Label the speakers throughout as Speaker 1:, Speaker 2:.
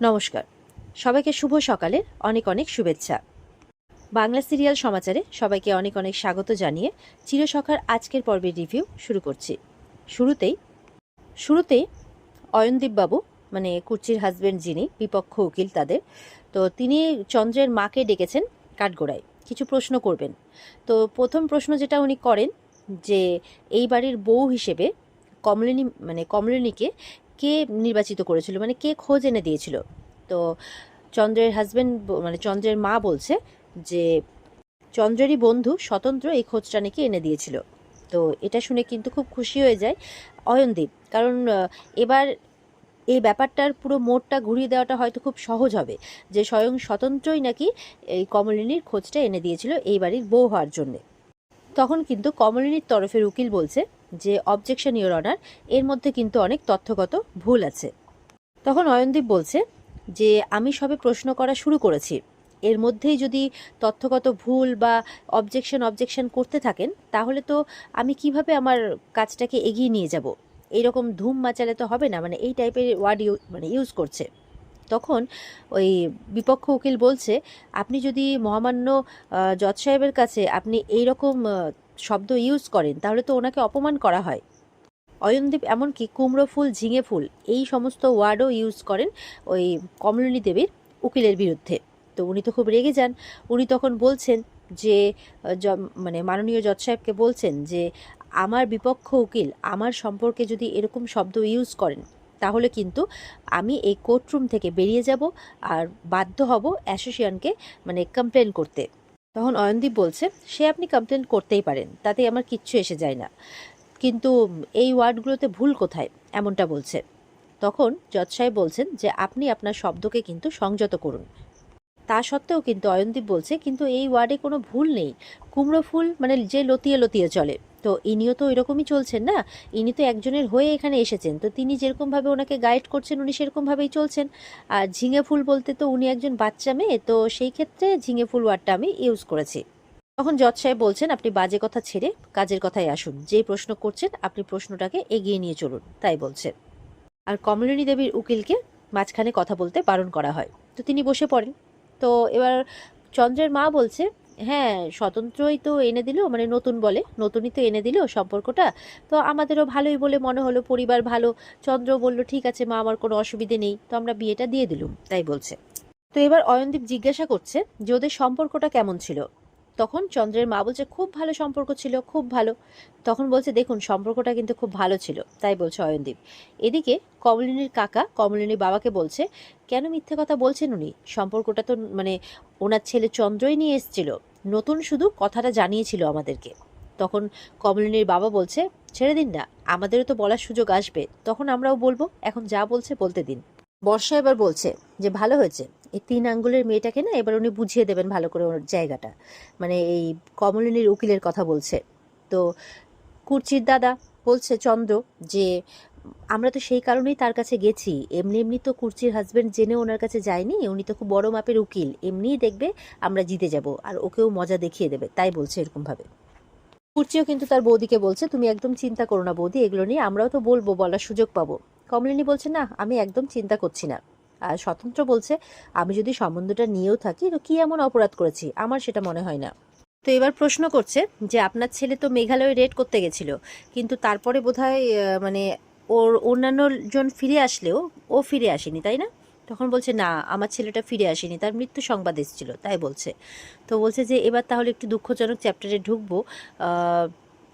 Speaker 1: নমস্কার। সবাইকে শুভ সকালের অনেক অনেক শুভেচ্ছা। বাংলা সিরিয়াল সমাচারে সবাইকে অনেক অনেক স্বাগত জানিয়ে চিরসখার আজকের পর্বের রিভিউ শুরু করছি। শুরুতেই শুরুতেই অয়নদীপ বাবু মানে কুর্চির হাজব্যান্ড যিনি, বিপক্ষ উকিল তাদের, তো তিনি চন্দ্রের মাকে ডেকেছেন কাঠগোড়ায়। কিছু প্রশ্ন করবেন। তো প্রথম প্রশ্ন যেটা উনি করেন যে, এই বাড়ির বউ হিসেবে কমলিনী মানে কমলিনীকে কে নির্বাচিত করেছিল? মানে কে খোঁজ এনে দিয়েছিল? তো চন্দ্রের হাজবেন্ড মানে চন্দ্রের মা বলছে যে, চন্দ্রেরই বন্ধু স্বতন্ত্র এই খোঁজটা নাকি এনে দিয়েছিল। তো এটা শুনে কিন্তু খুব খুশি হয়ে যায় অয়নদীপ। কারণ এবার এই ব্যাপারটার পুরো মোড়টা ঘুরিয়ে দেওয়াটা হয়তো খুব সহজ হবে যে, স্বয়ং স্বতন্ত্রই নাকি এই কমলিনীর খোঁজটা এনে দিয়েছিল এই বাড়ির বউ হওয়ার জন্যে। তখন কিন্তু কমলিনীর তরফের উকিল বলছে যে অবজেকশন ইওর অনার এর মধ্যে কিন্তু অনেক তথ্যগত ভুল আছে। তখন অয়নদীপ বলছে যে, আমি সবে প্রশ্ন করা শুরু করেছি। এর মধ্যেই যদি তথ্যগত ভুল বা অবজেকশন অবজেকশন করতে থাকেন, তাহলে তো আমি কীভাবে আমার কাজটাকে এগিয়ে নিয়ে যাব? এইরকম ধুম মাচালে তো হবে না মানে এই টাইপের ওয়ার্ড মানে ইউজ করছে। তখন ওই বিপক্ষ উকিল বলছে, আপনি যদি মহামান্য জজ সাহেবের কাছে আপনি এই রকম শব্দ ইউজ করেন, তাহলে তো ওনাকে অপমান করা হয়। অয়নদীপ এমনকি কুমড়ো ফুল, ঝিঙে ফুল, এই সমস্ত ওয়ার্ডও ইউজ করেন ওই কমলিনী দেবীর উকিলের বিরুদ্ধে। তো উনি তো খুব রেগে যান। উনি তখন বলছেন যে মানে মাননীয় জজ সাহেবকে বলছেন যে, আমার বিপক্ষ উকিল, আমার সম্পর্কে যদি এরকম শব্দ ইউজ করেন, তাহলে কিন্তু আমি এই কোর্টরুম থেকে বেরিয়ে যাব আর বাধ্য হব অ্যাসোসিয়েশনকে মানে কমপ্লেন করতে। তখন অয়নদীপ বলছে, সে আপনি কমপ্লেন করতেই পারেন, তাতে আমার কিচ্ছু এসে যায় না। কিন্তু, এই ওয়ার্ডগুলোতে ভুল কোথায়? এমনটা বলছে। তখন জজ সাহেব বলছেন যে, আপনি আপনার শব্দকে কিন্তু সংযত করুন। তা সত্ত্বেও কিন্তু অয়নদীপ বলছে, কিন্তু এই ওয়ার্ডে কোনো ভুল নেই। কুমড়ো ফুল মানে যে লতিয়ে লতিয়ে চলে। তো ইনিও তো এরকমই চলছেন না? ইনি তো একজনের হয়ে এখানে এসেছেন। তো তিনি যেরকমভাবে ওনাকে গাইড করছেন, উনি সেরকমভাবেই চলছেন। আর ঝিঙে ফুল বলতে তো উনি একজন বাচ্চা মেয়ে, তো সেই ক্ষেত্রে ঝিঙে ফুল ওয়ার্ডটা আমি ইউজ করেছি। তখন জজ সাহেব বলছেন, আপনি বাজে কথা ছেড়ে কাজের কথায় আসুন। যে প্রশ্ন করছেন, আপনি প্রশ্নটাকে এগিয়ে নিয়ে চলুন। তাই বলছে। আর কমলিনী দেবীর উকিলকে মাঝখানে কথা বলতে বারণ করা হয়। তো তিনি বসে পড়েন। তো এবার চন্দ্রের মা বলছে হ্যাঁ স্বতন্ত্রই তো এনে দিল মানে নতুন বলে, নতুনই তো এনে দিল সম্পর্কটা। তো আমাদেরও ভালোই বলে মনে হলো, পরিবার ভালো। চন্দ্র বলল, ঠিক আছে মা, আমার কোনো অসুবিধে নেই। তো আমরা বিয়েটা দিয়ে দিলুম। তাই বলছে। তো এবার অয়নদীপ জিজ্ঞাসা করছে যে ওদের সম্পর্কটা কেমন ছিল? তখন চন্দ্রের মা বলছে, খুব ভালো সম্পর্ক ছিল, খুব ভালো। তখন বলছে, দেখুন, সম্পর্কটা কিন্তু খুব ভালো ছিল। তাই বলছে অয়নদীপ। এদিকে কমলিনীর কাকা কমলিনীর বাবাকে বলছে, কেন মিথ্যে কথা বলছেন উনি? সম্পর্কটা তো মানে ওনার ছেলে চন্দ্রই নিয়ে এসেছিল। নতুন শুধু কথাটা জানিয়েছিল আমাদেরকে। তখন কমলিনীর বাবা বলছে, ছেড়ে দিন না, আমাদেরও তো বলার সুযোগ আসবে। তখন আমরাও বলব, এখন যা বলছে বলতে দিন। বর্ষা এবার বলছে যে, ভালো হয়েছে। এই তিন আঙ্গুলের মেয়েটাকে না এবার উনি বুঝিয়ে দেবেন ভালো করে ওর জায়গাটা। মানে এই কমলিনীর উকিলের কথা বলছে। তো কুর্চির দাদা বলছে, চন্দ্র, যে আমরা তো সেই কারণেই তার কাছে গেছি। এমনি এমনি তো কুর্চির হাজবেন্ড জেনে ওনার কাছে যায়নি, উনি তো খুব বড় মাপের উকিল। এমনিই দেখবে আমরা জিতে যাব আর ওকেও মজা দেখিয়ে দেবে। তাই বলছে এরকমভাবে। কুর্চিও কিন্তু তার বৌদিকে বলছে, তুমি একদম চিন্তা করো না বৌদি, এগুলো নিয়ে আমরাও তো বলব, বলার সুযোগ পাবো। কমলিনী বলছে, না, আমি একদম চিন্তা করছি না। স্বতন্ত্র বলছে, আমি যদি সম্বন্ধটা নিয়েও থাকি, তো কি এমন অপরাধ করেছি? আমার সেটা মনে হয় না। তো এবার প্রশ্ন করছে যে, আপনার ছেলে তো মেঘালয়ে রেড করতে গেছিল, কিন্তু তারপরে বোধহয় মানে ওর অন্যান্য জন ফিরে আসলেও, ও ফিরে আসেনি, তাই না? তখন বলছে, না, আমার ছেলেটা ফিরে আসেনি, তার মৃত্যু সংবাদ এসেছিল। তাই বলছে। তো বলছে যে, এবার তাহলে একটু দুঃখজনক চ্যাপ্টারে ঢুকবো।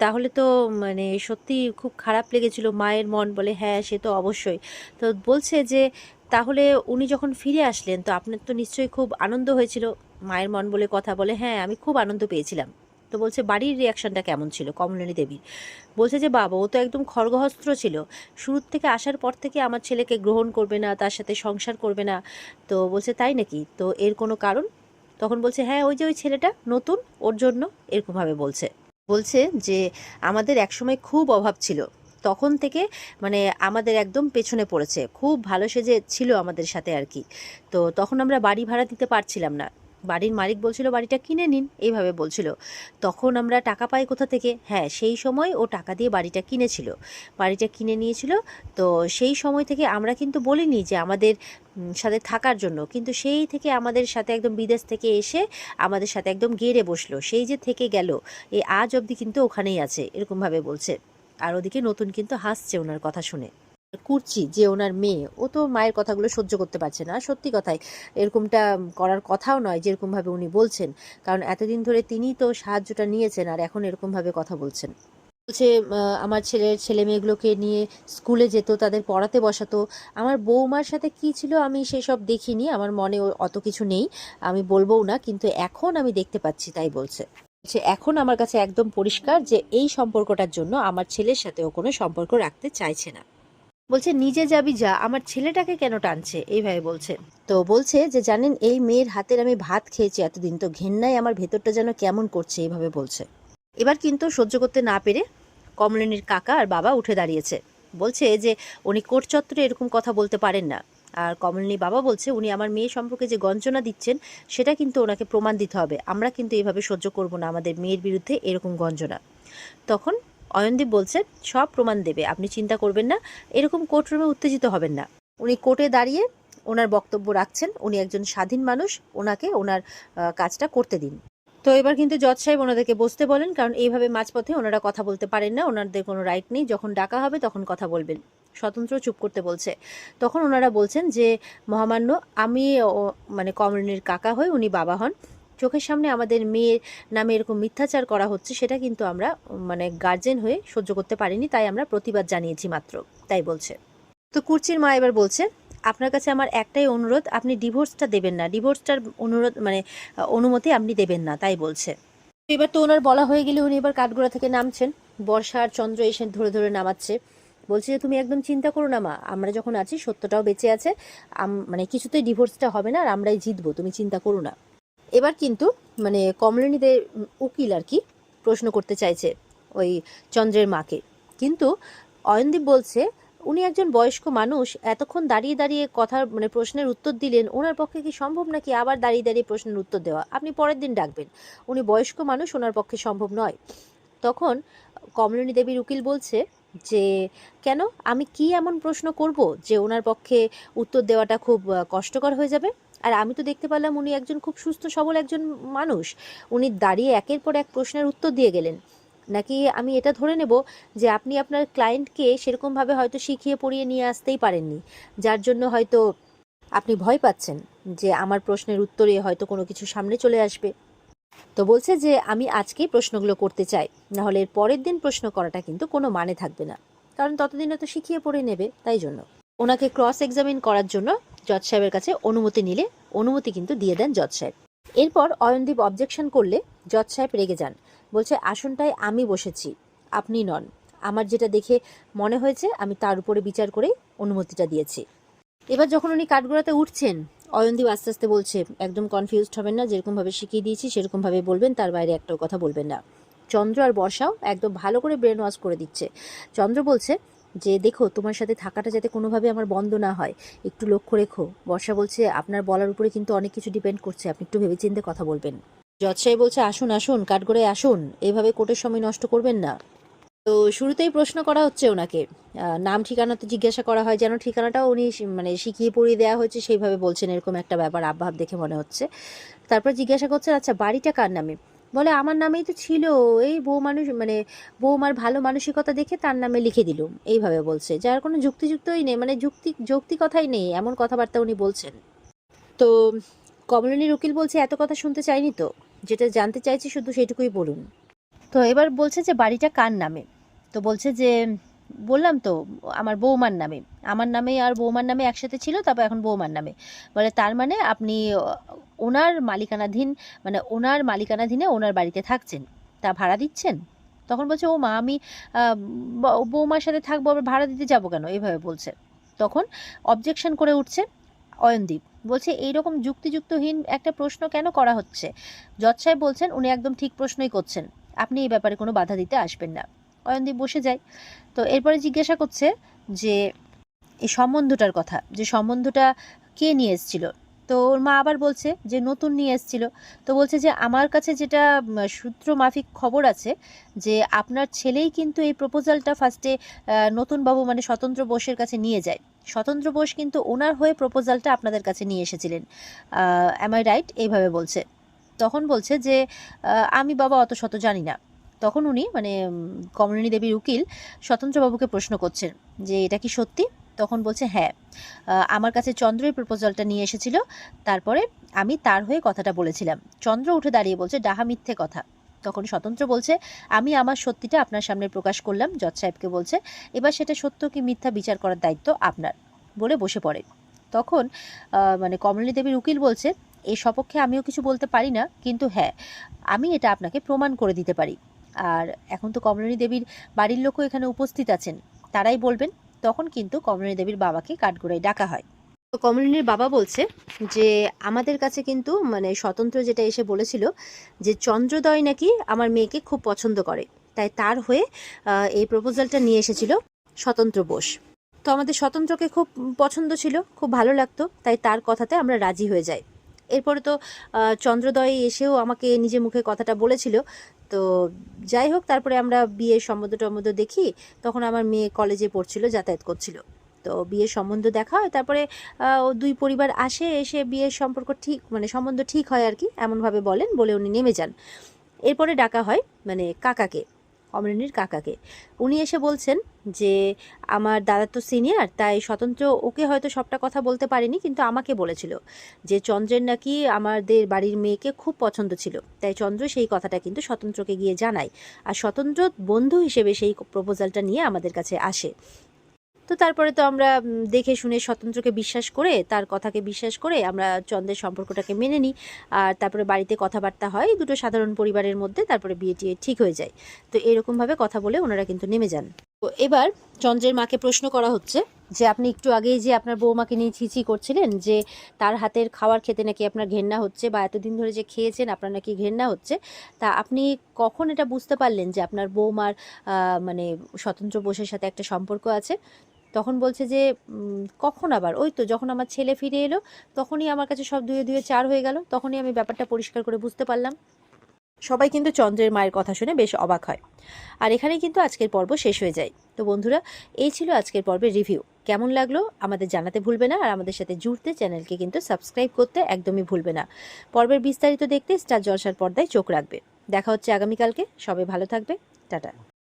Speaker 1: তাহলে তো মানে সত্যি খুব খারাপ লেগেছিল মায়ের মন বলে হ্যাঁ সে তো অবশ্যই। তো বলছে যে, তাহলে উনি যখন ফিরে আসলেন, তো আপনার তো নিশ্চয়ই খুব আনন্দ হয়েছিল মায়ের মন বলে কথা বলে হ্যাঁ আমি খুব আনন্দ পেয়েছিলাম। তো বলছে, বাড়ির রিয়াকশনটা কেমন ছিল কমলিনী দেবীর? বলছে যে, বাবা, ও তো একদম খড়গহস্ত্র ছিল। শুরুর থেকে আসার পর থেকে আমার ছেলেকে গ্রহণ করবে না, তার সাথে সংসার করবে না। তো বলছে, তাই নাকি? তো এর কোনো কারণ? তখন বলছে হ্যাঁ ওই যে ওই ছেলেটা নতুন, ওর জন্য, এরকমভাবে বলছে। বলছে যে আমাদের একসময় খুব অভাব ছিল। তখন থেকে মানে আমাদের একদম পেছনে পড়েছে। খুব ভালো সেজে ছিল আমাদের সাথে আর কি। তো তখন আমরা বাড়ি ভাড়া দিতে পারছিলাম না। বাড়ির মালিক বলছিল, বাড়িটা কিনে নিন। এইভাবে বলছিল। তখন আমরা টাকা পাই কোথা থেকে? হ্যাঁ সেই সময় ও টাকা দিয়ে বাড়িটা কিনেছিল। বাড়িটা কিনে নিয়েছিল। তো সেই সময় থেকে আমরা কিন্তু বলিনি যে আমাদের সাথে থাকার জন্য। কিন্তু সেই থেকে আমাদের সাথে একদম বিদেশ থেকে এসে আমাদের সাথে একদম গেড়ে বসল। সেই যে থেকে গেল এই আজ অবধি কিন্তু ওখানেই আছে, এরকমভাবে বলছে। আর ওদিকে নতুন কিন্তু হাসছে ওনার কথা শুনে। কুর্চি যে ওনার মেয়ে, ও তো মায়ের কথাগুলো সহ্য করতে পারছে না। সত্যি কথাই, এরকমটা করার কথাও নয় যেরকমভাবে উনি বলছেন। কারণ এতদিন ধরে তিনি তো সাহায্যটা নিয়েছেন আর এখন এরকমভাবে কথা বলছেন। বলছে আমার ছেলের ছেলে মেয়েগুলোকে নিয়ে স্কুলে যেত, তাদের পড়াতে বসাতো। আমার বৌমার সাথে কি ছিল আমি সেসব দেখিনি, আমার মনে অত কিছু নেই। আমি বলবোও না, কিন্তু এখন আমি দেখতে পাচ্ছি, তাই বলছে, এখন আমার কাছে একদম পরিষ্কার যে এই সম্পর্কটার জন্য আমার ছেলের সাথেও কোনো সম্পর্ক রাখতে চাইছে না। বলছে, নিজে যাবি যা, আমার ছেলেটাকে কেন টানছে? এইভাবে বলছে। তো বলছে যে, জানেন, এই মেয়ের হাতের আমি ভাত খেয়েছি এতদিন, তো ঘেন্নায় আমার ভেতরটা যেন কেমন করছে, এইভাবে বলছে। এবার কিন্তু সহ্য করতে না পেরে কমলিনীর কাকা আর বাবা উঠে দাঁড়িয়েছে। বলছে যে, উনি কোর্ট চত্বরে এরকম কথা বলতে পারেন না। আর কমলিনী বাবা বলছে, উনি আমার মেয়ে সম্পর্কে যে গঞ্জনা দিচ্ছেন, সেটা কিন্তু ওনাকে প্রমাণ দিতে হবে। আমরা কিন্তু এভাবে সহ্য করব না, আমাদের মেয়ের বিরুদ্ধে এরকম গঞ্জনা। তখন অয়নদীপ বলছে সব প্রমাণ দেবে, আপনি চিন্তা করবেন না, এরকম কোর্টরুমে উত্তেজিত হবেন না। উনি কোর্টে দাঁড়িয়ে ওনার বক্তব্য রাখছেন, উনি একজন স্বাধীন মানুষ, ওনাকে ওনার কাজটা করতে দিন। তো এবার কিন্তু জজ সাহেব ওনাদেরকে বসতে বলেন, কারণ এইভাবে মাঝপথে ওনারা কথা বলতে পারেন না, ওনাদের কোনো রাইট নেই, যখন ডাকা হবে তখন কথা বলবেন। স্বতন্ত্র চুপ করতে বলছে। তখন ওনারা বলছেন যে, মহামান্য, আমি মানে কমলিনীর কাকা হই উনি বাবা হন চোখের সামনে আমাদের মেয়ের নামে এরকম মিথ্যাচার করা হচ্ছে, সেটা কিন্তু আমরা মানে গার্জেন হয়ে সহ্য করতে পারিনি, তাই আমরা প্রতিবাদ জানিয়েছি মাত্র, তাই বলছে। তো কুর্চির মা এবার বলছে, আপনার কাছে আমার একটাই অনুরোধ, আপনি ডিভোর্সটা দেবেন না ডিভোর্সটার অনুরোধ মানে অনুমতি আপনি দেবেন না তাই বলছে। এবার তো ওনার বলা হয়ে গেলে উনি এবার কাঠগোড়া থেকে নামছেন, বর্ষা আর চন্দ্র এসে ধরে ধরে নামাচ্ছে। বলছে যে, তুমি একদম চিন্তা করো না মা, আমরা যখন আছি সত্যটাও বেঁচে আছে মানে কিছুতেই ডিভোর্সটা হবে না আর আমরাই জিতবো, তুমি চিন্তা করো না। এবার কিন্তু মানে কমলিনীদের উকিল আর কি প্রশ্ন করতে চাইছে ওই চন্দ্রের মাকে। কিন্তু অয়নদীপ বলছে, উনি একজন বয়স্ক মানুষ, এতক্ষণ দাঁড়িয়ে দাঁড়িয়ে কথার মানে প্রশ্নের উত্তর দিলেন, ওনার পক্ষে কি সম্ভব নাকি আবার দাঁড়িয়ে দাঁড়িয়ে প্রশ্নের উত্তর দেওয়া? আপনি পরের দিন ডাকবেন। উনি বয়স্ক মানুষ, ওনার পক্ষে সম্ভব নয়। তখন কমলিনী দেবীর উকিল বলছে যে, কেন? আমি কি এমন প্রশ্ন করব যে, ওনার পক্ষে উত্তর দেওয়াটা খুব কষ্টকর হয়ে যাবে? আর আমি তো দেখতে পেলাম উনি একজন খুব সুস্থ, সবল একজন মানুষ। উনি দাঁড়িয়ে একের পর এক প্রশ্নের উত্তর দিয়ে গেলেন। নাকি আমি এটা ধরে নেব যে আপনি আপনার ক্লায়েন্টকে সেরকমভাবে হয়তো শিখিয়ে পড়িয়ে নিয়ে আসতেই পারেননি, যার জন্য হয়তো আপনি ভয় পাচ্ছেন যে আমার প্রশ্নের উত্তরে হয়তো কোনো কিছু সামনে চলে আসবে। তো বলছে যে আমি আজকেই প্রশ্নগুলো করতে চাই, নাহলে এর পরের দিন প্রশ্ন করাটা কিন্তু কোনো মানে থাকবে না। কারণ ততদিনে তো শিখিয়ে পড়ে নেবে, তাই জন্য। ওনাকে ক্রস এক্সামিন করার জন্য জজ সাহেবের কাছে অনুমতি নিলে অনুমতি কিন্তু দিয়ে দেন জজ সাহেব। এরপর অয়নদীপ অবজেকশন করলে জজ সাহেব রেগে যান। বলছে, আসনটায় আমি বসেছি, আপনি নন। আমার যেটা দেখে মনে হয়েছে, আমি তার উপরে বিচার করেই অনুমতিটা দিয়েছি। এবার যখন উনি কাঠগোড়াতে উঠছেন, অয়নদীপ আস্তে আস্তে বলছে, একদম কনফিউজড হবেন না যেরকমভাবে শিখিয়ে দিয়েছি সেরকমভাবে বলবেন, তার বাইরে একটাও কথা বলবেন না। চন্দ্র আর বর্ষাও একদম ভালো করে ব্রেন ওয়াশ করে দিচ্ছে। চন্দ্র বলছে যে দেখো, তোমার সাথে থাকাটা যাতে কোনোভাবে আমার বন্ধ না হয়। একটু লক্ষ্য রেখো। বর্ষা বলছে, আপনার বলার উপরে কিন্তু অনেক কিছু ডিপেন্ড করছে। আপনি একটু ভেবেচিন্তে কথা বলবেন। জজ বলছে, আসুন আসুন, কাঠগড়ায় আসুন। এইভাবে কোর্টের সময় নষ্ট করবেন না। তো শুরুতেই প্রশ্ন করা হচ্ছে ওনাকে। নাম, ঠিকানা তো জিজ্ঞাসা করা হয়, যেন ঠিকানাটাও উনি মানে শিখিয়ে পড়িয়ে দেওয়া হয়েছে, সেইভাবে বলছেন, এরকম একটা ব্যাপার, আবহাব দেখে মনে হচ্ছে। তারপর জিজ্ঞাসা করছে আচ্ছা বাড়িটা কার নামে? বলে, আমার নামেই তো ছিল, এই বউ মানুষ মানে বৌমার ভালো মানসিকতা দেখে তার নামে লিখে দিল এইভাবে বলছে। যার কোনো যুক্তিযুক্তই নেই মানে যুক্তি যৌক্তি কথাই নেই, এমন কথাবার্তা উনি বলছেন। তো কমলিনীর উকিল বলছে, এত কথা শুনতে চাইনি তো। যেটা জানতে চাইছি শুধু সেটুকুই বলুন। তো এবার বলছে যে, বাড়িটা কার নামে? তো বলছে যে বললাম তো, আমার বৌমার নামে। আমার নামে আর বৌমার নামে একসাথে ছিল, তারপর এখন বৌমার নামে। বলে তার মানে আপনি ওনার মালিকানাধীন মানে ওনার মালিকানাধীনে ওনার বাড়িতে থাকছেন, তা ভাড়া দিচ্ছেন? তখন বলছে, ও মা, আমি বৌমার সাথে থাকব, আবার ভাড়া দিতে যাব কেন? এইভাবে বলছে। তখন অবজেকশন করে উঠছে অয়নদীপ। বলছে, এইরকম যুক্তিযুক্তহীন একটা প্রশ্ন কেন করা হচ্ছে? জজ সাহেব বলছেন, উনি একদম ঠিক প্রশ্নই করছেন। আপনি এই ব্যাপারে কোনো বাধা দিতে আসবেন না। অয়নদীপ বসে যায়। তো এরপরে জিজ্ঞাসা করছে যে, এই সম্বন্ধটার কথা, যে সম্বন্ধটা কে নিয়ে এসেছিল? তো ওর মা আবার বলছে যে, নতুন নিয়ে এসেছিল। তো বলছে যে, আমার কাছে যেটা সূত্র মাফিক খবর আছে যে, আপনার ছেলেই কিন্তু এই প্রপোজালটা ফার্স্টে নতুন বাবু মানে স্বতন্ত্র বোসের কাছে নিয়ে যায়। স্বতন্ত্র বোস কিন্তু ওনার হয়ে প্রপোজালটা আপনাদের কাছে নিয়ে এসেছিলেন। অ্যাম আই রাইট এইভাবে বলছে। তখন বলছে যে আমি বাবা অত শত জানি না। তখন উনি মানে কমলিনী দেবীর উকিল স্বতন্ত্রবাবুকে প্রশ্ন করছেন যে, এটা কি সত্যি? তখন বলছে হ্যাঁ। আমার কাছে চন্দ্রই প্রপোজালটা নিয়ে এসেছিল। তারপরে আমি তার হয়ে কথাটা বলেছিলাম। চন্দ্র উঠে দাঁড়িয়ে বলছে, ডাহা মিথ্যে কথা। তখন স্বতন্ত্র বলছে, আমি আমার সত্যিটা আপনার সামনে প্রকাশ করলাম। জজ সাহেবকে বলছে, এবার সেটা সত্য কি মিথ্যা বিচার করার দায়িত্ব আপনার? বলে বসে পড়ে। তখন মানে কমলিনী দেবীর উকিল বলছে এই সপক্ষে আমিও কিছু বলতে পারি না, কিন্তু হ্যাঁ আমি এটা আপনাকে প্রমাণ করে দিতে পারি। আর এখন তো কমলিনী দেবীর বাড়ির লোকও এখানে উপস্থিত আছেন। তারাই বলবেন, তখন কিন্তু কমলিনী দেবীর বাবাকে কাঠগোড়ায় ডাকা হয়। তো কমলিনীর বাবা বলছে যে, আমাদের কাছে কিন্তু মানে স্বতন্ত্র যেটা এসে বলেছিল যে, চন্দ্রদয় নাকি আমার মেয়েকে খুব পছন্দ করে। তাই তার হয়ে এই প্রপোজালটা নিয়ে এসেছিল স্বতন্ত্র বোস। তো আমাদের স্বতন্ত্রকে খুব পছন্দ ছিল, খুব ভালো লাগতো, তাই তার কথাতে আমরা রাজি হয়ে যাই। এরপরে তো চন্দ্রদয় এসেও আমাকে নিজে মুখে কথাটা বলেছিল। তো যাই হোক, তারপরে আমরা বিয়ের সম্বন্ধ টম্বন্ধ দেখি। তখন আমার মেয়ে কলেজে পড়ছিল, যাতায়াত করছিল। তো বিয়ের সম্বন্ধ দেখা হয়, তারপরে ও দুই পরিবার আসে, এসে বিয়ের সম্পর্ক ঠিক মানে সম্বন্ধ ঠিক হয় আর কি, এমনভাবে বলেন বলে উনি নেমে যান। এরপরে ডাকা হয় মানে কাকাকে। অমরিনীর কাকাকে। উনি এসে বলছেন যে, আমার দাদা তো সিনিয়র, তাই স্বতন্ত্র ওকে হয়তো সবটা কথা বলতে পারেনি, কিন্তু আমাকে বলেছিল যে, চন্দ্রের নাকি আমাদের বাড়ির মেয়েকে খুব পছন্দ ছিল। তাই চন্দ্র সেই কথাটা কিন্তু স্বতন্ত্রকে গিয়ে জানায়। আর স্বতন্ত্র বন্ধু হিসেবে সেই প্রপোজালটা নিয়ে আমাদের কাছে আসে। তো তারপরে তো আমরা দেখে শুনে স্বতন্ত্রকে বিশ্বাস করে, তার কথাকে বিশ্বাস করে আমরা চন্দ্রের সম্পর্কটাকে মেনে নিই। আর তারপরে বাড়িতে কথাবার্তা হয় দুটো সাধারণ পরিবারের মধ্যে তারপরে বিয়ে টিয়ে ঠিক হয়ে যায়। তো এরকমভাবে কথা বলে ওনারা কিন্তু নেমে যান। তো এবার চন্দ্রের মাকে প্রশ্ন করা হচ্ছে যে, আপনি একটু আগেই যে আপনার বৌমাকে নিয়ে ছিছি করছিলেন যে, তার হাতের খাবার খেতে নাকি আপনার ঘেন্না হচ্ছে বা এতদিন ধরে যে খেয়েছেন আপনার নাকি ঘেন্না হচ্ছে, তা আপনি কখন এটা বুঝতে পারলেন যে আপনার বৌমার মানে স্বতন্ত্র বোসের সাথে একটা সম্পর্ক আছে? তখন বলছে যে কখন আবার? ওই তো যখন আমার ছেলে ফিরে এলো, তখনই আমার কাছে সব ধুয়ে ধুয়ে চার হয়ে গেল, তখনই আমি ব্যাপারটা পরিষ্কার করে বুঝতে পারলাম। সবাই কিন্তু চন্দ্রের মায়ের কথা শুনে বেশ অবাক হয়। আর এখানেই কিন্তু আজকের পর্ব শেষ হয়ে যায়। তো বন্ধুরা, এই ছিল আজকের পর্বের রিভিউ। কেমন লাগল আমাদের জানাতে ভুলবে না, আর আমাদের সাথে জুড়তে চ্যানেলকে কিন্তু সাবস্ক্রাইব করতে একদমই ভুলবে না। পর্বের বিস্তারিত দেখতে স্টার জলসার পর্দায় চোখ রাখবে। দেখা হচ্ছে আগামীকালকে। সবাই ভালো থাকবে। টাটা।